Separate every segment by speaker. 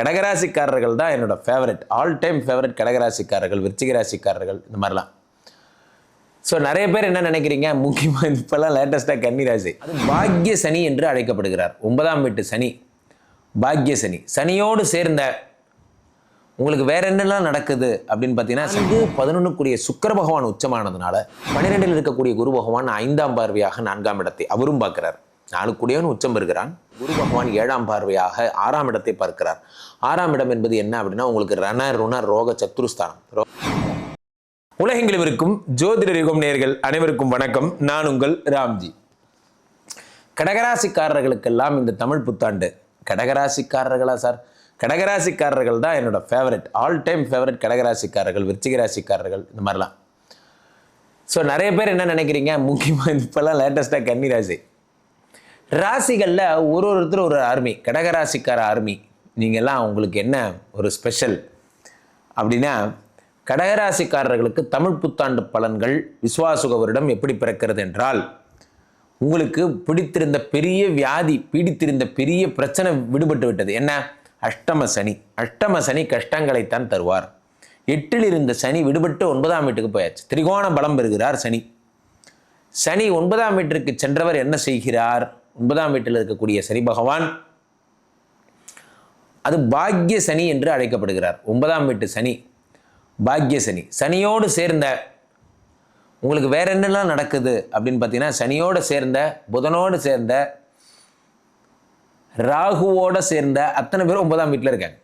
Speaker 1: கடகராசிக்காரர்கள் தான் என்னோட ஃபேவரட் ஆல் டைம் ஃபேவரட் கடகராசிக்காரர்கள் விருச்சிகராசிக்காரர்கள் இந்த மாதிரிலாம். ஸோ நிறைய பேர் என்ன நினைக்கிறீங்க? முக்கியமாக இப்போல்லாம் லேட்டஸ்ட்டாக கன்னிராசி அது பாக்ய சனி என்று அழைக்கப்படுகிறார். ஒன்பதாம் வீட்டு சனி. பாக்ய சனி. சனியோடு சேர்ந்த உங்களுக்கு வேற என்னெல்லாம் நடக்குது அப்படின்னு பார்த்தீங்கன்னா சங்கு பதினொன்றுக்குரிய சுக்கர பகவான் உச்சமானதுனால பன்னிரெண்டில் இருக்கக்கூடிய குரு பகவான் ஐந்தாம் பார்வையாக நான்காம் இடத்தை அவரும் பார்க்கிறார். கூடியவன் உச்சம் பெறுகிறான். குரு பகவான் ஏழாம் பார்வையாக ஆறாம் இடத்தை பார்க்கிறார். ஆறாம் இடம் என்பது என்ன அப்படின்னா உங்களுக்கு ரண ருண ரோக சத்துருஸ்தானம் ரோ- உலகெங்கிலும் இருக்கும் ஜோதிடர் யுகம் நேர்கள் அனைவருக்கும் வணக்கம். நான் உங்கள் ராம்ஜி. கடகராசிக்காரர்களுக்கெல்லாம் இந்த தமிழ் புத்தாண்டு கடகராசிக்காரர்களா சார்? கடகராசிக்காரர்கள் தான் என்னோட ஃபேவரட் ஆல் டைம் ஃபேவரட் கடகராசிக்காரர்கள் விருச்சிகராசிக்காரர்கள் இந்த மாதிரிலாம். ஸோ நிறைய பேர் என்ன நினைக்கிறீங்க? முக்கியமாக இப்போல்லாம் லேட்டஸ்ட்டாக கன்னிராசி. ராசிகளில் ஒரு ஒருத்தர் ஒரு ஆர்மி கடகராசிக்கார ஆர்மி நீங்கள்லாம் உங்களுக்கு என்ன ஒரு ஸ்பெஷல் அப்படின்னா கடகராசிக்காரர்களுக்கு தமிழ் புத்தாண்டு பலன்கள் விஸ்வாசுகவரிடம் எப்படி பிறக்கிறது என்றால் உங்களுக்கு பிடித்திருந்த பெரிய வியாதி பீடித்திருந்த பெரிய பிரச்சனை விடுபட்டு விட்டது. என்ன? அஷ்டம சனி. அஷ்டம சனி கஷ்டங்களைத்தான் தருவார். எட்டில் இருந்த சனி விடுபட்டு ஒன்பதாம் வீட்டுக்கு போயாச்சு. திரிகோண பலம் பெறுகிறார் சனி. சனி ஒன்பதாம் வீட்டிற்கு சென்றவர் என்ன செய்கிறார்? ஒன்பதாம் வீட்டில் இருக்கக்கூடிய சனி பகவான் அது பாக்ய சனி என்று அழைக்கப்படுகிறார். ஒன்பதாம் வீட்டு சனி பாக்ய சனி. சனியோடு சேர்ந்த உங்களுக்கு வேற என்னெல்லாம் நடக்குது அப்படின்னு பார்த்தீங்கன்னா சனியோடு சேர்ந்த புதனோடு சேர்ந்த ராகுவோட சேர்ந்த அத்தனை பேரும் ஒன்பதாம் வீட்டில் இருக்காங்க.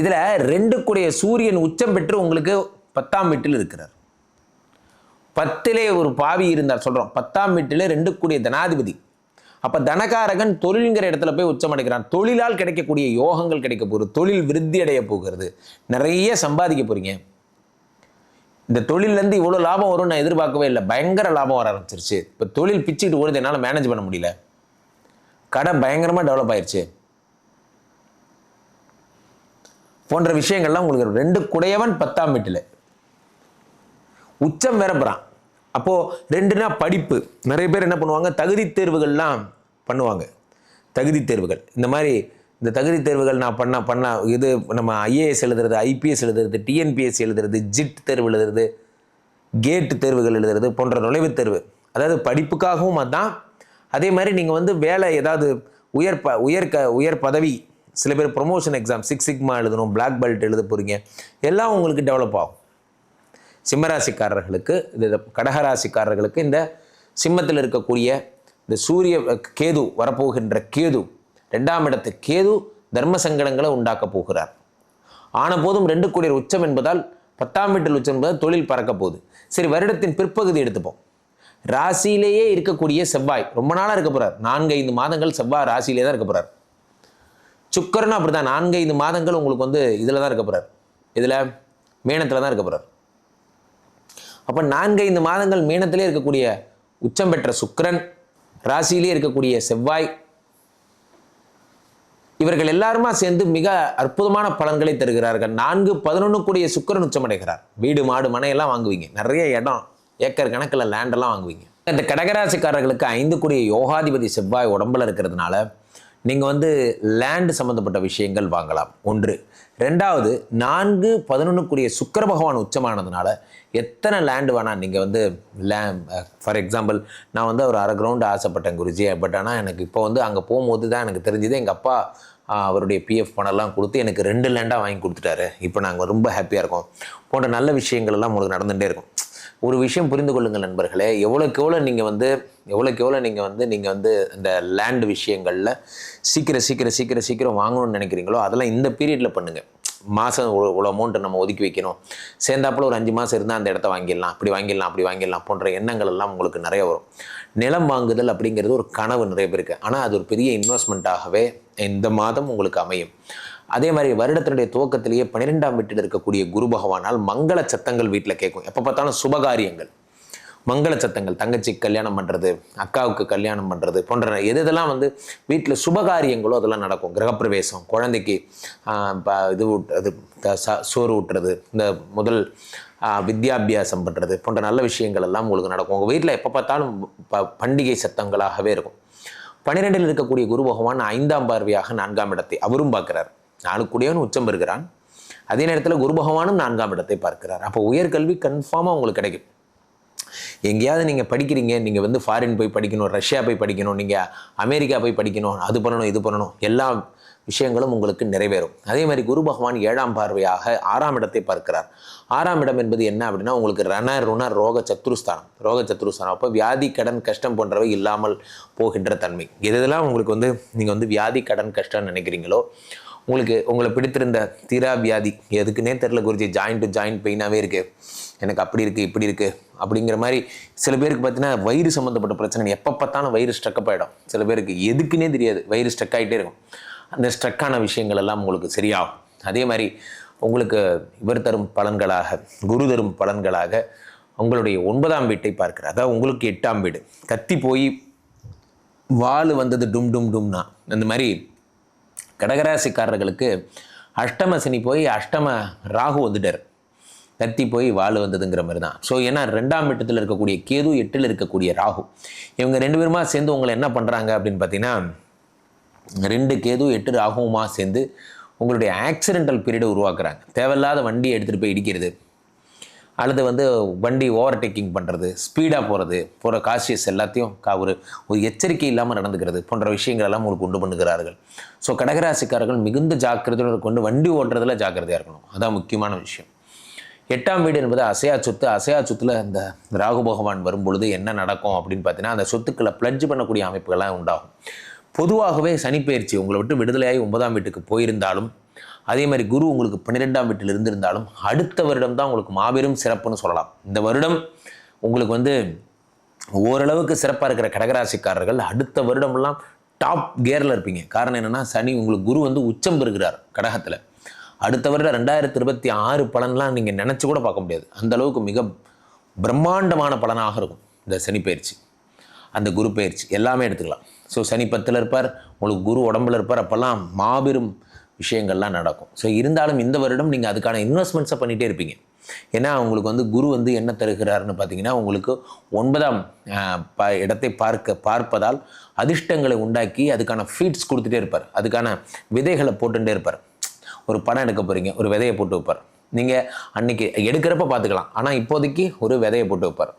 Speaker 1: இதில் ரெண்டு கூடிய சூரியன் உச்சம் பெற்று உங்களுக்கு பத்தாம் வீட்டில் இருக்கிறார். பத்திலே ஒரு பாவி இருந்தார் சொல்கிறோம் பத்தாம் வீட்டிலே ரெண்டு கூடிய தனாதிபதி. அப்போ தனகாரகன் தொழில்ங்கிற இடத்துல போய் உச்சம் அடைக்கிறான் தொழிலால் கிடைக்கக்கூடிய யோகங்கள் கிடைக்க போகுது. தொழில் விருத்தி அடைய போகிறது. நிறைய சம்பாதிக்க போகிறீங்க இந்த தொழிலேருந்து இவ்வளோ லாபம் வரும்னு நான் எதிர்பார்க்கவே இல்லை. பயங்கர லாபம் வர ஆரம்பிச்சிருச்சு. இப்போ தொழில் பிச்சுக்கிட்டு ஓடுது என்னால் மேனேஜ் பண்ண முடியல. கடை பயங்கரமாக டெவலப் ஆயிடுச்சு போன்ற விஷயங்கள்லாம் உங்களுக்கு ரெண்டு குடையவன் பத்தாம் வீட்டில். உச்சம் விரப்புறான் அப்போது ரெண்டுனா படிப்பு. நிறைய பேர் என்ன பண்ணுவாங்க? தகுதி தேர்வுகள்லாம் பண்ணுவாங்க. தகுதி தேர்வுகள். இந்த மாதிரி இந்த தகுதி தேர்வுகள் நான் பண்ண பண்ண இது நம்ம ஐஏஎஸ் எழுதுறது ஐபிஎஸ் எழுதுறது டிஎன்பிஎஸ் எழுதுறது ஜிட் தேர்வு எழுதுறது கேட் தேர்வுகள் எழுதுறது போன்ற நுழைவுத் தேர்வு. அதாவது படிப்புக்காகவும் அதான். அதே மாதிரி நீங்கள் வந்து வேலை ஏதாவது உயர் ப உயர் க உயர் பதவி சில பேர் ப்ரொமோஷன் எக்ஸாம் சிக்ஸ் சிக்மா எழுதணும் பிளாக் பெல்ட் எழுத போகிறீங்க எல்லாம் உங்களுக்கு டெவலப் ஆகும். சிம்மராசிக்காரர்களுக்கு இது கடகராசிக்காரர்களுக்கு இந்த சிம்மத்தில் இருக்கக்கூடிய இந்த சூரிய கேது வரப்போகின்ற கேது ரெண்டாம் இடத்து கேது தர்ம சங்கடங்களை உண்டாக்கப் போகிறார். ஆன போதும் ரெண்டு கோடியர் உச்சம் என்பதால் பத்தாம் வீட்டில் உச்சம் என்பதால் தொழில் பறக்க போகுது. சரி வருடத்தின் பிற்பகுதி எடுத்துப்போம். ராசியிலேயே இருக்கக்கூடிய செவ்வாய் ரொம்ப நாளாக இருக்க போறார். நான்கு ஐந்து மாதங்கள் செவ்வாய் ராசியிலே தான் இருக்க போகிறார் சுக்கரனும் அப்படிதான் நான்கு ஐந்து மாதங்கள் உங்களுக்கு வந்து இதில் தான் இருக்க போறார். இதில் மேனத்தில் தான் இருக்க போகிறார் அப்போ நான்கைந்து மாதங்கள் மீனத்திலே இருக்கக்கூடிய உச்சம் பெற்ற சுக்கரன் ராசியிலே இருக்கக்கூடிய செவ்வாய் இவர்கள் எல்லாருமா சேர்ந்து மிக அற்புதமான பலன்களை தருகிறார்கள். நான்கு பதினொன்று கூடிய சுக்கிரன் உச்சமடைகிறார். வீடு மாடு மனையெல்லாம் வாங்குவீங்க. நிறைய இடம் ஏக்கர் கணக்கில் லேண்டெல்லாம் வாங்குவீங்க. இந்த கடகராசிக்காரர்களுக்கு ஐந்து கூடிய யோகாதிபதி செவ்வாய் உடம்புல இருக்கிறதுனால நீங்கள் வந்து லேண்டு சம்மந்தப்பட்ட விஷயங்கள் வாங்கலாம். ஒன்று. ரெண்டாவது நான்கு பதினொன்றுக்குரிய சுக்கர பகவான் உச்சமானதுனால எத்தனை லேண்டு வேணால் நீங்கள் வந்து லே ஃபார் எக்ஸாம்பிள் நான் வந்து ஒரு அரை கிரவுண்டு ஆசைப்பட்டேன் குருஜி பட் ஆனால் எனக்கு இப்போ வந்து அங்கே போகும்போது தான் எனக்கு தெரிஞ்சது. எங்கள் அப்பா அவருடைய பிஎஃப் பணம்லாம் கொடுத்து எனக்கு ரெண்டு லேண்டாக வாங்கி கொடுத்துட்டாரு. இப்போ நாங்கள் ரொம்ப ஹாப்பியாக இருக்கோம். போன்ற நல்ல விஷயங்கள் எல்லாம் உங்களுக்கு நடந்துகிட்டே இருக்கும். ஒரு விஷயம் புரிந்து கொள்ளுங்கள் நண்பர்களே. எவ்வளோக்கு எவ்வளோ நீங்கள் வந்து எவ்வளோக்கு எவ்வளோ நீங்கள் வந்து நீங்கள் வந்து இந்த லேண்ட் விஷயங்களில் சீக்கிரம் சீக்கிரம் சீக்கிரம் சீக்கிரம் வாங்கணும்னு நினைக்கிறீங்களோ அதெல்லாம் இந்த பீரியடில் பண்ணுங்கள் மாதம் இவ்வளோ அமௌண்ட்டை நம்ம ஒதுக்கி வைக்கணும். சேர்ந்தாப்பில் ஒரு அஞ்சு மாதம் இருந்தால் அந்த இடத்த வாங்கிடலாம். அப்படி வாங்கிடலாம் அப்படி வாங்கிடலாம் போன்ற எண்ணங்கள் எல்லாம் உங்களுக்கு நிறைய வரும். நிலம் வாங்குதல் அப்படிங்கிறது ஒரு கனவு நிறைய பேருக்கு. ஆனால் அது ஒரு பெரிய இன்வெஸ்ட்மெண்ட்டாகவே இந்த மாதம் உங்களுக்கு அமையும். அதே மாதிரி வருடத்தினுடைய துவக்கத்திலேயே பன்னிரெண்டாம் வீட்டில் இருக்கக்கூடிய குரு பகவானால் மங்கள சத்தங்கள் வீட்டில் கேட்கும். எப்போ பார்த்தாலும் சுபகாரியங்கள். மங்கள சத்தங்கள் தங்கச்சிக்கு கல்யாணம் பண்ணுறது அக்காவுக்கு கல்யாணம் பண்ணுறது போன்ற எது எதெல்லாம் வந்து வீட்டில் சுபகாரியங்களோ அதெல்லாம் நடக்கும். கிரகப்பிரவேசம் குழந்தைக்கு ப- இது ஊட்- அது த- ச- சோறு ஊட்டுறது இந்த முதல் வித்யாபியாசம் பண்ணுறது போன்ற நல்ல விஷயங்கள் எல்லாம் உங்களுக்கு நடக்கும். உங்கள் வீட்டில் எப்போ பார்த்தாலும் ப- பண்டிகை சத்தங்களாகவே இருக்கும். பன்னிரெண்டில் இருக்கக்கூடிய குரு பகவான் ஐந்தாம் பார்வையாக நான்காம் இடத்தை அவரும் பார்க்கிறார். நாலு கூடியவன் உச்சம் பெறுகிறான். அதே நேரத்தில் குரு பகவானும் நான்காம் இடத்தை பார்க்கிறார். அப்போ உயர்கல்வி கன்ஃபார்மாக உங்களுக்கு கிடைக்கும். எங்கேயாவது நீங்கள் படிக்கிறீங்க நீங்கள் வந்து ஃபாரின் போய் படிக்கணும் ரஷ்யா போய் படிக்கணும் நீங்கள் அமெரிக்கா போய் படிக்கணும் அது பண்ணணும் இது பண்ணணும் எல்லா விஷயங்களும் உங்களுக்கு நிறைவேறும். அதே மாதிரி குரு பகவான் ஏழாம் பார்வையாக ஆறாம் இடத்தை பார்க்கிறார். ஆறாம் இடம் என்பது என்ன அப்படின்னா உங்களுக்கு ரண ருண ரோக சத்ருஸ்தானம். ரோக சத்ருஸ்தானம். அப்போ வியாதி கடன் கஷ்டம் போன்றவை இல்லாமல் போகின்ற தன்மை. எது இதெல்லாம் உங்களுக்கு வந்து நீங்கள் வந்து வியாதி கடன் கஷ்டம்னு நினைக்கிறீங்களோ உங்களுக்கு உங்களை பிடித்திருந்த தீரா வியாதி எதுக்குன்னே தெரில குருஜி ஜாயிண்ட் டு ஜாயிண்ட் பெயினாகவே இருக்குது எனக்கு அப்படி இருக்குது இப்படி இருக்குது அப்படிங்கிற மாதிரி சில பேருக்கு பார்த்தீங்கன்னா வயிறு சம்மந்தப்பட்ட பிரச்சனை எப்போ பார்த்தாலும் வயிறு ஸ்ட்ரக்கப் ஆகிடும் சில பேருக்கு எதுக்குன்னே தெரியாது வயிறு ஸ்ட்ரக் ஆகிட்டே இருக்கும். அந்த ஸ்ட்ரக்கான விஷயங்கள் எல்லாம் உங்களுக்கு சரியாகும். அதே மாதிரி உங்களுக்கு இவர் தரும் பலன்களாக குரு தரும் பலன்களாக உங்களுடைய ஒன்பதாம் வீட்டை பார்க்கிறார். அதாவது உங்களுக்கு எட்டாம் வீடு. கத்தி போய் வால் வந்தது டும் டும் டும்னா அந்த மாதிரி கடகராசிக்காரர்களுக்கு அஷ்டம சனி போய் அஷ்டம ராகு வந்துட்டார். கத்தி போய் வாழ் வந்ததுங்கிற மாதிரி தான் ஸோ ஏன்னா ரெண்டாம் இடத்தில் இருக்கக்கூடிய கேது எட்டில் இருக்கக்கூடிய ராகு. இவங்க ரெண்டு பேருமா சேர்ந்து உங்களை என்ன பண்ணுறாங்க அப்படின்னு பார்த்தீங்கன்னா ரெண்டு கேது எட்டு ராகுவுமா சேர்ந்து உங்களுடைய ஆக்சிடென்டல் பீரியடை உருவாக்குறாங்க. தேவையில்லாத வண்டியை எடுத்துகிட்டு போய் இடிக்கிறது. அல்லது வந்து வண்டி ஓவர்டேக்கிங் பண்ணுறது ஸ்பீடாக போகிறது போகிற காசியஸ் எல்லாத்தையும் கா ஒரு ஒரு எச்சரிக்கை இல்லாமல் நடந்துக்கிறது போன்ற விஷயங்கள் எல்லாம் உங்களுக்கு உண்டு பண்ணுகிறார்கள். ஸோ கடகராசிக்காரர்கள் மிகுந்த ஜாக்கிரதையோடு கொண்டு வண்டி ஓட்டுறதுல ஜாக்கிரதையாக இருக்கணும். அதான் முக்கியமான விஷயம். எட்டாம் வீடு என்பது அசையா சொத்து. அசையா சொத்தில் இந்த ராகு பகவான் வரும்பொழுது என்ன நடக்கும் அப்படின்னு பார்த்தீங்கன்னா அந்த சொத்துக்களை பிளட்ஜ் பண்ணக்கூடிய அமைப்புகள்லாம் உண்டாகும். பொதுவாகவே சனிப்பெயர்ச்சி உங்களை விட்டு விடுதலையாகி ஒன்பதாம் வீட்டுக்கு போயிருந்தாலும் அதே மாதிரி குரு உங்களுக்கு பன்னிரெண்டாம் வீட்டில் இருந்திருந்தாலும் அடுத்த வருடம் தான் உங்களுக்கு மாபெரும் சிறப்புன்னு சொல்லலாம். இந்த வருடம் உங்களுக்கு வந்து ஓரளவுக்கு சிறப்பாக இருக்கிற கடகராசிக்காரர்கள் அடுத்த வருடம்லாம் டாப் கேரில் இருப்பீங்க. காரணம் என்னென்னா சனி உங்களுக்கு குரு வந்து உச்சம் பெறுகிறார் கடகத்தில். அடுத்த வருடம் ரெண்டாயிரத்தி இருபத்தி ஆறு பலன்லாம் நீங்கள் நினச்சி கூட பார்க்க முடியாது. அந்த அளவுக்கு மிக பிரம்மாண்டமான பலனாக இருக்கும் இந்த சனி பயிற்சி. அந்த குரு பயிற்சி. எல்லாமே எடுத்துக்கலாம். ஸோ சனி பத்தில் இருப்பார் உங்களுக்கு குரு உடம்புல இருப்பார். அப்போல்லாம் மாபெரும் விஷயங்கள்லாம் நடக்கும். ஸோ இருந்தாலும் இந்த வருடம் நீங்கள் அதுக்கான இன்வெஸ்ட்மெண்ட்ஸை பண்ணிகிட்டே இருப்பீங்க. ஏன்னா உங்களுக்கு வந்து குரு வந்து என்ன தருகிறாருன்னு பார்த்தீங்கன்னா உங்களுக்கு ஒன்பதாம் ப இடத்தை பார்க்க பார்ப்பதால் அதிர்ஷ்டங்களை உண்டாக்கி அதுக்கான ஃபீட்ஸ் கொடுத்துட்டே இருப்பார். அதுக்கான விதைகளை போட்டுகிட்டே இருப்பார். ஒரு படம் எடுக்க போகிறீங்க ஒரு விதையை போட்டு வைப்பார். நீங்கள் அன்னைக்கு எடுக்கிறப்ப பார்த்துக்கலாம் ஆனால் இப்போதைக்கு ஒரு விதையை போட்டு வைப்பார்.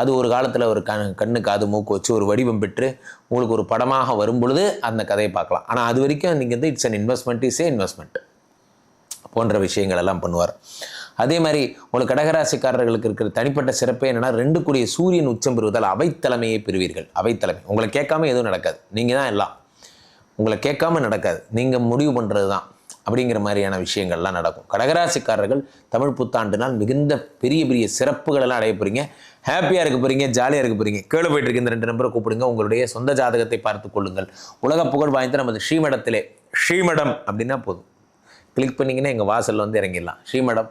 Speaker 1: அது ஒரு காலத்தில் ஒரு கண் கண்ணு காது மூக்கு வச்சு ஒரு வடிவம் பெற்று உங்களுக்கு ஒரு படமாக வரும் பொழுது அந்த கதையை பார்க்கலாம். ஆனால் அது வரைக்கும் நீங்கள் வந்து it's an investment is a investment போன்ற விஷயங்கள் எல்லாம் பண்ணுவார். அதே மாதிரி உங்களுக்கு கடகராசிக்காரர்களுக்கு இருக்கிற தனிப்பட்ட சிறப்பே என்னென்னா ரெண்டு கூடிய சூரியன் உச்சம் பெறுவதால் அவைத்தலைமையை பெறுவீர்கள். அவைத்தலைமை. உங்களை கேட்காம எதுவும் நடக்காது. நீங்கள் தான் எல்லாம். உங்களை கேட்காம நடக்காது. நீங்கள் முடிவு பண்ணுறது தான் அப்படிங்கிற மாதிரியான விஷயங்கள்லாம் நடக்கும். கடகராசிக்காரர்கள் தமிழ் புத்தாண்டு நாள் மிகுந்த பெரிய பெரிய சிறப்புகளெல்லாம் அடைய போகிறீங்க ஹாப்பியாக இருக்க போறீங்க ஜாலியாக இருக்க போறீங்க. கேளு போயிட்டு இருக்க. இந்த ரெண்டு நம்பரை கூப்பிடுங்க. உங்களுடைய சொந்த ஜாதகத்தை பார்த்து கொள்ளுங்கள். உலக புகழ் வாய்ந்த நமது ஸ்ரீமடத்திலே ஸ்ரீமடம் அப்படின்னா போதும். கிளிக் பண்ணிங்கன்னா எங்கள் வாசலில் வந்து இறங்கிடலாம். ஸ்ரீமடம்.